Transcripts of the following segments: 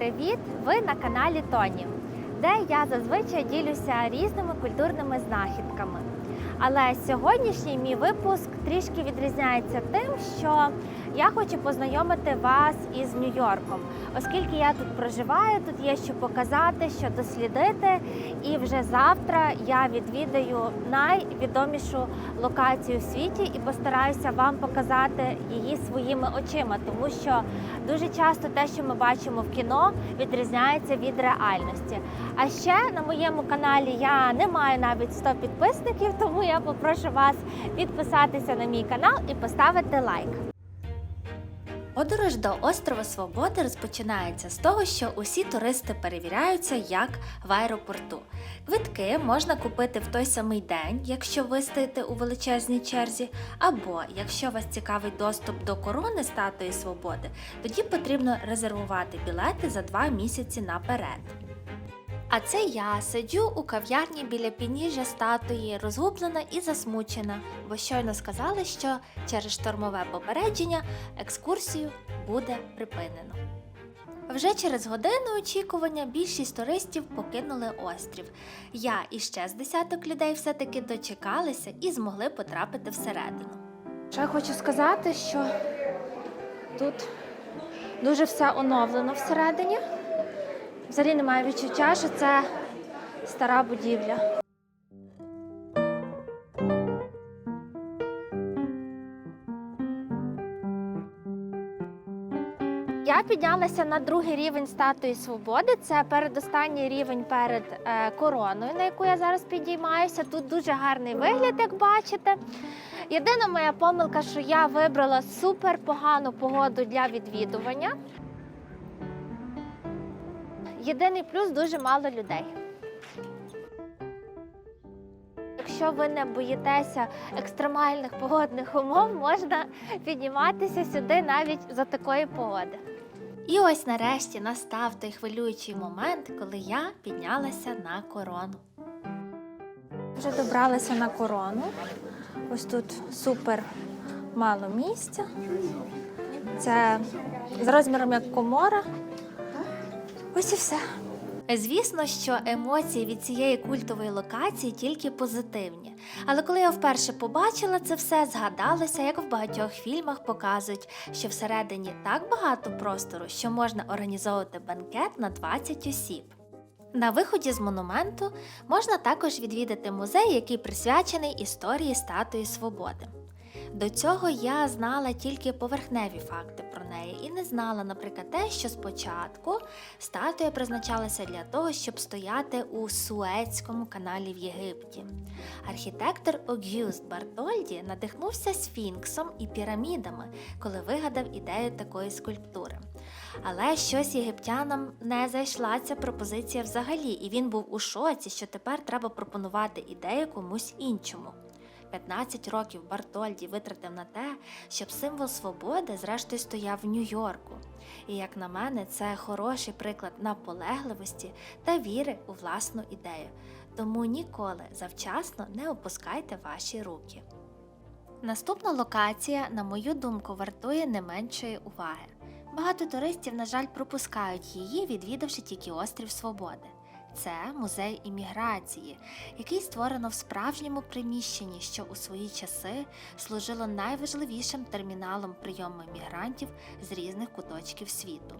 привіт! Ви на каналі Тоні, де я зазвичай ділюся різними культурними знахідками. Але сьогоднішній мій випуск трішки відрізняється тим, що я хочу познайомити вас із Нью-Йорком, оскільки я тут проживаю, тут є що показати, що дослідити. І вже завтра я відвідаю найвідомішу локацію в світі і постараюся вам показати її своїми очима, тому що дуже часто те, що ми бачимо в кіно, відрізняється від реальності. А ще на моєму каналі я не маю навіть 100 підписників, тому я попрошу вас підписатися на мій канал і поставити лайк. Подорож до острова Свободи розпочинається з того, що усі туристи перевіряються як в аеропорту. Квитки можна купити в той самий день, якщо ви стоїте у величезній черзі, або якщо вас цікавий доступ до корони статуї свободи, тоді потрібно резервувати білети за два місяці наперед. А це я сиджу у кав'ярні біля підніжжя статуї, розгублена і засмучена, бо щойно сказали, що через штормове попередження екскурсію буде припинено. Вже через годину очікування більшість туристів покинули острів. Я і ще з десяток людей все-таки дочекалися і змогли потрапити всередину. Ще хочу сказати, що тут дуже все оновлено всередині. Взагалі немає відчуття, що це стара будівля. Я піднялася на другий рівень статуї свободи. Це передостанній рівень перед е, короною, на яку я зараз підіймаюся. Тут дуже гарний вигляд, як бачите. Єдина моя помилка, що я вибрала супер погану погоду для відвідування. Єдиний плюс дуже мало людей. Якщо ви не боїтеся екстремальних погодних умов, можна підніматися сюди навіть за такої погоди. І ось нарешті настав той хвилюючий момент, коли я піднялася на корону. Вже добралася на корону. Ось тут супер мало місця. Це з розміром як комора. Ось і все. Звісно, що емоції від цієї культової локації тільки позитивні. Але коли я вперше побачила це все, згадалося, як в багатьох фільмах показують, що всередині так багато простору, що можна організовувати банкет на 20 осіб. На виході з монументу можна також відвідати музей, який присвячений історії статуї свободи. До цього я знала тільки поверхневі факти про неї і не знала, наприклад, те, що спочатку статуя призначалася для того, щоб стояти у Суецькому каналі в Єгипті. Архітектор Огюст Бартольді надихнувся сфінксом і пірамідами, коли вигадав ідею такої скульптури. Але щось єгиптянам не зайшла ця пропозиція взагалі, і він був у шоці, що тепер треба пропонувати ідею комусь іншому. 15 років Бартольді витратив на те, щоб символ свободи зрештою стояв в Нью-Йорку. І, як на мене, це хороший приклад наполегливості та віри у власну ідею. Тому ніколи завчасно не опускайте ваші руки. Наступна локація, на мою думку, вартує не меншої уваги. Багато туристів, на жаль, пропускають її, відвідавши тільки острів Свободи. Це музей імміграції, який створено в справжньому приміщенні, що у свої часи служило найважливішим терміналом прийому іммігрантів з різних куточків світу.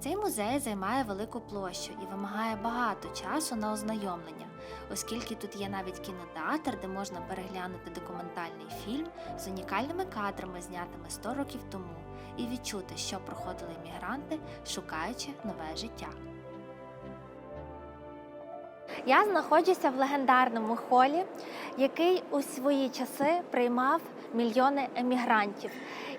Цей музей займає велику площу і вимагає багато часу на ознайомлення, оскільки тут є навіть кінотеатр, де можна переглянути документальний фільм з унікальними кадрами, знятими 100 років тому, і відчути, що проходили іммігранти, шукаючи нове життя. Я знаходжуся в легендарному холі, який у свої часи приймав мільйони емігрантів.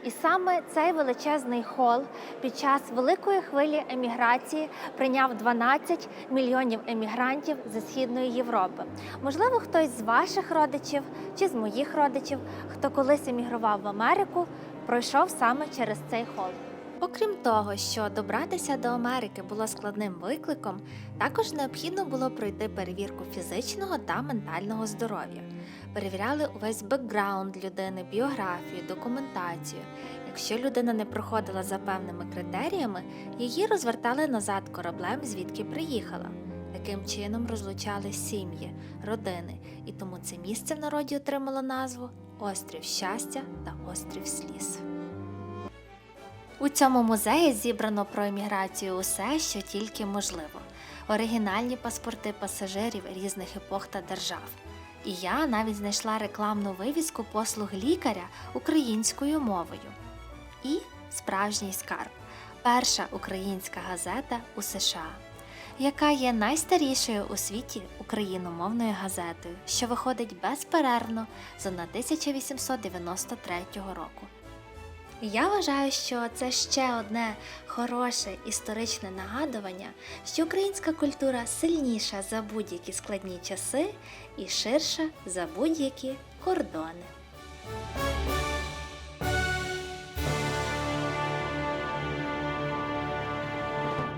І саме цей величезний хол під час великої хвилі еміграції прийняв 12 мільйонів емігрантів зі східної Європи. Можливо, хтось з ваших родичів чи з моїх родичів, хто колись емігрував в Америку, пройшов саме через цей хол. Окрім того, що добратися до Америки було складним викликом, також необхідно було пройти перевірку фізичного та ментального здоров'я. Перевіряли увесь бекграунд людини, біографію, документацію. якщо людина не проходила за певними критеріями, її розвертали назад кораблем, звідки приїхала. Таким чином розлучали сім'ї, родини, і тому це місце в народі отримало назву Острів щастя та Острів сліз. У цьому музеї зібрано про еміграцію усе, що тільки можливо: оригінальні паспорти пасажирів різних епох та держав. І я навіть знайшла рекламну вивіску послуг лікаря українською мовою. І справжній скарб перша українська газета у США, яка є найстарішою у світі україномовною газетою, що виходить безперервно з 1893 року. Я вважаю, що це ще одне хороше історичне нагадування, що українська культура сильніша за будь-які складні часи і ширша за будь-які кордони.